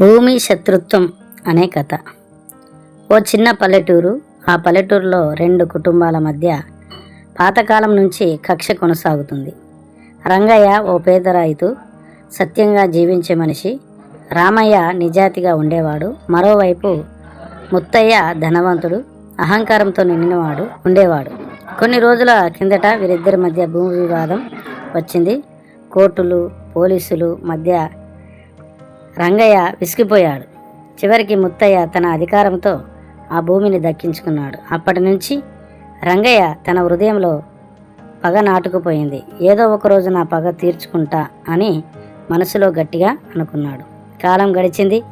భూమి శత్రుత్వం అనే కథ. ఓ చిన్న పల్లెటూరు ఆ పల్లెటూరులో రెండు కుటుంబాల మధ్య పాతకాలం నుంచి కక్ష కొనసాగుతుంది. రంగయ్య ఓ పేద రైతు సత్యంగా జీవించే మనిషి రామయ్య నిజాతిగా ఉండేవాడు మరోవైపు ముత్తయ్య ధనవంతుడు అహంకారంతో నిండినవాడు ఉండేవాడు. కొన్ని రోజుల కిందట వీరిద్దరి మధ్య భూమి వివాదం వచ్చింది. కోర్టులు పోలీసులు మధ్య రంగయ్య విసిగిపోయాడు. చివరికి ముత్తయ్య తన అధికారంతో ఆ భూమిని దక్కించుకున్నాడు. అప్పటి నుంచి రంగయ్య తన హృదయంలో పగ నాటుకుపోయింది. ఏదో ఒక రోజు నా పగ తీర్చుకుంటా అని మనసులో గట్టిగా అనుకున్నాడు. కాలం గడిచింది.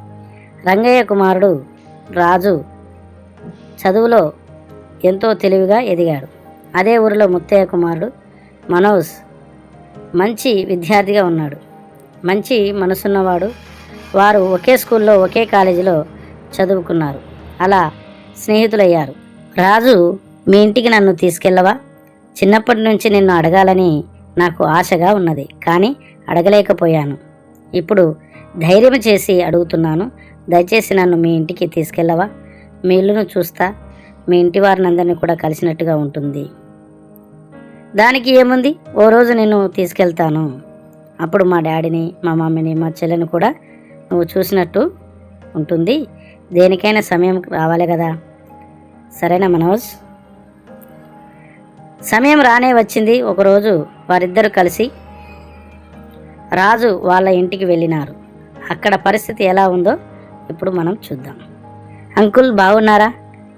రంగయ్య కుమారుడు రాజు చదువులో ఎంతో తెలివిగా ఎదిగాడు. అదే ఊరిలో ముత్తయ్య కుమారుడు మనోజ్ మంచి విద్యార్థిగా ఉన్నాడు. మంచి మనసున్నవాడు వారు ఒకే స్కూల్లో ఒకే కాలేజీలో చదువుకున్నారు. అలా స్నేహితులయ్యారు. రాజు మీ ఇంటికి నన్ను తీసుకెళ్ళవా? చిన్నప్పటి నుంచి నిన్ను అడగాలని నాకు ఆశగా ఉన్నది కానీ అడగలేకపోయాను. ఇప్పుడు ధైర్యం చేసి అడుగుతున్నాను దయచేసి నన్ను మీ ఇంటికి తీసుకెళ్ళవా? మీ ఇల్లును చూస్తా మీ ఇంటి వారిని అందరినీ కూడా కలిసినట్టుగా ఉంటుంది. దానికి ఏముంది? ఓ రోజు నేను తీసుకెళ్తాను. అప్పుడు మా డాడీని మా మమ్మీని మా చెల్లెని కూడా నువ్వు చూసినట్టు ఉంటుంది. దేనికైనా సమయం రావాలి కదా. సరేనా మనోజ్? సమయం రానే వచ్చింది. ఒకరోజు వారిద్దరూ కలిసి రాజు వాళ్ళ ఇంటికి వెళ్ళినారు. అక్కడ పరిస్థితి ఎలా ఉందో ఇప్పుడు మనం చూద్దాం. అంకుల్ బాగున్నారా?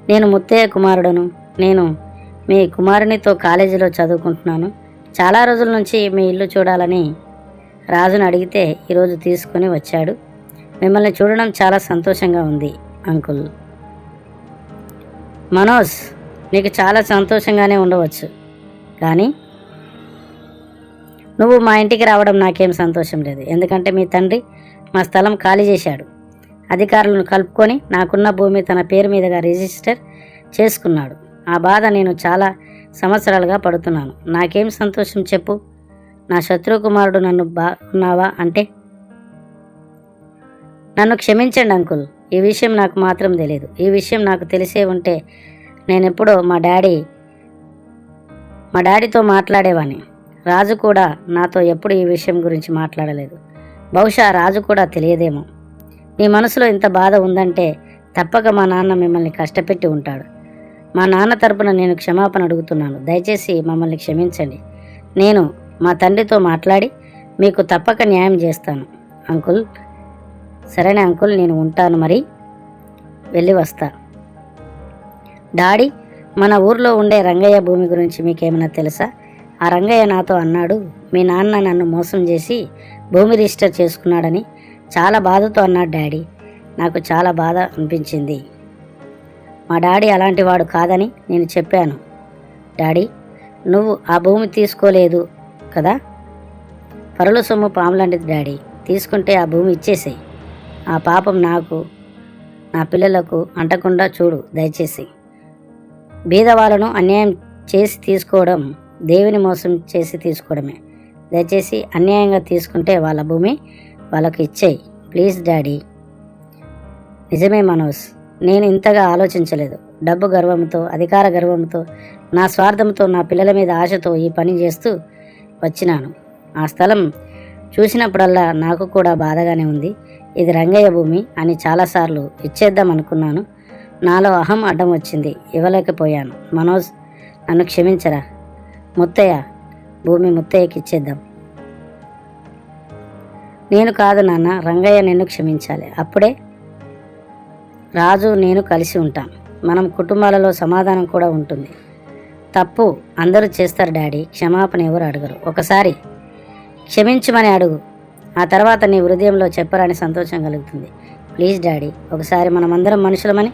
నేను ముత్తయ్య కుమారుడను. నేను మీ కుమారునితో కాలేజీలో చదువుకుంటున్నాను. చాలా రోజుల నుంచి మీ ఇల్లు చూడాలని రాజును అడిగితే ఈరోజు తీసుకొని వచ్చాడు. మిమ్మల్ని చూడడం చాలా సంతోషంగా ఉంది అంకుల్. మనోజ్ నీకు చాలా సంతోషంగానే ఉండవచ్చు. కానీ నువ్వు మా ఇంటికి రావడం నాకేం సంతోషం లేదు. ఎందుకంటే మీ తండ్రి మా స్థలం ఖాళీ చేశాడు. అధికారులను కలుపుకొని నాకున్న భూమి తన పేరు మీదుగా రిజిస్టర్ చేసుకున్నాడు. ఆ బాధ నేను చాలా సంవత్సరాలుగా పడుతున్నాను. నాకేం సంతోషం చెప్పు? నా శత్రు కుమారుడు నన్ను ఉన్నావా అంటే నన్ను క్షమించండి అంకుల్. ఈ విషయం నాకు మాత్రం తెలియదు ఈ విషయం నాకు తెలిసే ఉంటే నేను ఎప్పుడో మా డాడీ మా డాడీతో మాట్లాడేవాని రాజు కూడా నాతో ఎప్పుడు ఈ విషయం గురించి మాట్లాడలేదు. బహుశా రాజు కూడా తెలియదేమో. నీ మనసులో ఇంత బాధ ఉందంటే తప్పక మా నాన్న మిమ్మల్ని కష్టపెట్టి ఉంటాడు. మా నాన్న తరపున నేను క్షమాపణ అడుగుతున్నాను. దయచేసి మమ్మల్ని క్షమించండి. నేను మా తండ్రితో మాట్లాడి మీకు తప్పక న్యాయం చేస్తాను అంకుల్. సరేనే అంకుల్ నేను ఉంటాను మరి. వెళ్ళి వస్తా. డాడీ మన ఊర్లో ఉండే రంగయ్య భూమి గురించి మీకేమైనా తెలుసా? ఆ రంగయ్య నాతో అన్నాడు మీ నాన్న నన్ను మోసం చేసి భూమి రిజిస్టర్ చేసుకున్నాడని చాలా బాధతో అన్నాడు డాడీ. నాకు చాలా బాధ అనిపించింది. మా డాడీ అలాంటి వాడు కాదని నేను చెప్పాను. డాడీ నువ్వు ఆ భూమి తీసుకోలేదు కదా? పరుల సొమ్ము పాములాంటిది డాడీ. తీసుకుంటే ఆ భూమి ఇచ్చేసేయి. ఆ పాపం నాకు నా పిల్లలకు అంటకుండా చూడు దయచేసి. బీదవాళ్ళను అన్యాయం చేసి తీసుకోవడం దేవుని మోసం చేసి తీసుకోవడమే. దయచేసి అన్యాయంగా తీసుకుంటే వాళ్ళ భూమి వాళ్ళకి ఇచ్చేయి. Please daddy. నిజమే మనోజ్ నేను ఇంతగా ఆలోచించలేదు. డబ్బు గర్వంతో అధికార గర్వంతో నా స్వార్థంతో నా పిల్లల మీద ఆశతో ఈ పని చేస్తూ వచ్చినాను. ఆ స్థలం చూసినప్పుడల్లా నాకు కూడా బాధగానే ఉంది. ఇది రంగయ్య భూమి అని చాలాసార్లు ఇచ్చేద్దాం అనుకున్నాను. నాలో అహం అడ్డం వచ్చింది. ఇవ్వలేకపోయాను. మనోజ్ నన్ను క్షమించరా? ముత్తయ్య భూమి ముత్తయ్యకి ఇచ్చేద్దాం. నేను కాదు నాన్న రంగయ్య నిన్ను క్షమించాలి. అప్పుడే రాజు నేను కలిసి ఉంటాం. మనం కుటుంబాలలో సమాధానం కూడా ఉంటుంది. తప్పు అందరూ చేస్తారు డాడీ. క్షమాపణ ఎవరు అడగరు. ఒకసారి క్షమించమని అడుగు. ఆ తర్వాత నీ హృదయంలో చెప్పరాని సంతోషం కలుగుతుంది. ప్లీజ్ డాడీ ఒకసారి మనమందరం మనుషులమని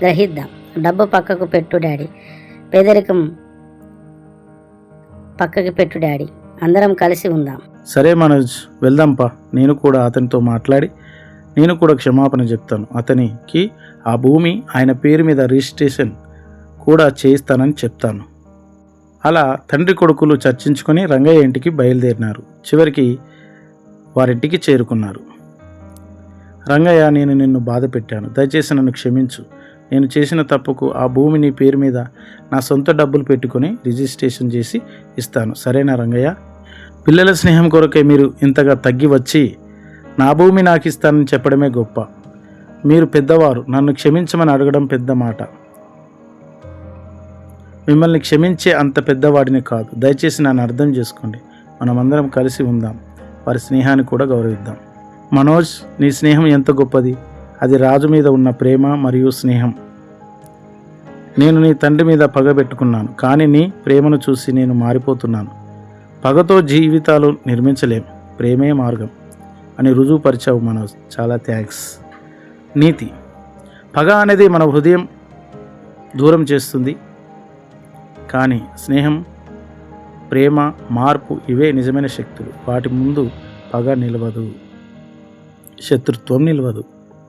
గ్రహిద్దాం. డబ్బు పక్కకు పెట్టు డాడీ. పేదరికం పక్కకి పెట్టు డాడీ. అందరం కలిసి ఉందాం. సరే మనోజ్ వెళ్దాంపా. నేను కూడా అతనితో మాట్లాడి నేను కూడా క్షమాపణ చెప్తాను. అతనికి ఆ భూమి ఆయన పేరు మీద రిజిస్ట్రేషన్ కూడా చేయిస్తానని చెప్తాను. అలా తండ్రి కొడుకులు చర్చించుకొని రంగయ్య ఇంటికి బయలుదేరినారు. చివరికి వారింటికి చేరుకున్నారు. రంగయ్య నేను నిన్ను బాధ పెట్టాను. దయచేసి నన్ను క్షమించు. నేను చేసిన తప్పుకు ఆ భూమి నీ పేరు మీద నా సొంత డబ్బులు పెట్టుకొని రిజిస్ట్రేషన్ చేసి ఇస్తాను. సరేనా రంగయ్య? పిల్లల స్నేహం కొరకే మీరు ఇంతగా తగ్గి వచ్చి నా భూమి నాకు ఇస్తానని చెప్పడమే గొప్ప. మీరు పెద్దవారు నన్ను క్షమించమని అడగడం పెద్ద మాట. మిమ్మల్ని క్షమించే అంత పెద్దవాడిని కాదు. దయచేసి నన్ను అర్థం చేసుకోండి. మనమందరం కలిసి ఉందాం. వారి స్నేహాన్ని కూడా గౌరవిద్దాం. మనోజ్ నీ స్నేహం ఎంత గొప్పది. అది రాజు మీద ఉన్న ప్రేమ మరియు స్నేహం. నేను నీ తండ్రి మీద పగ పెట్టుకున్నాను కానీ నీ ప్రేమను చూసి నేను మారిపోతున్నాను. పగతో జీవితాలు నిర్మించలేం. ప్రేమే మార్గం. అని రుజువుపరిచావు మనోజ్. చాలా థ్యాంక్స్. నీతి. పగ అనేది మన హృదయం దూరం చేస్తుంది. కానీ స్నేహం ప్రేమ మార్పు ఇవే నిజమైన శక్తులు. వాటి ముందు పగ నిలవదు. శత్రుత్వం నిలవదు.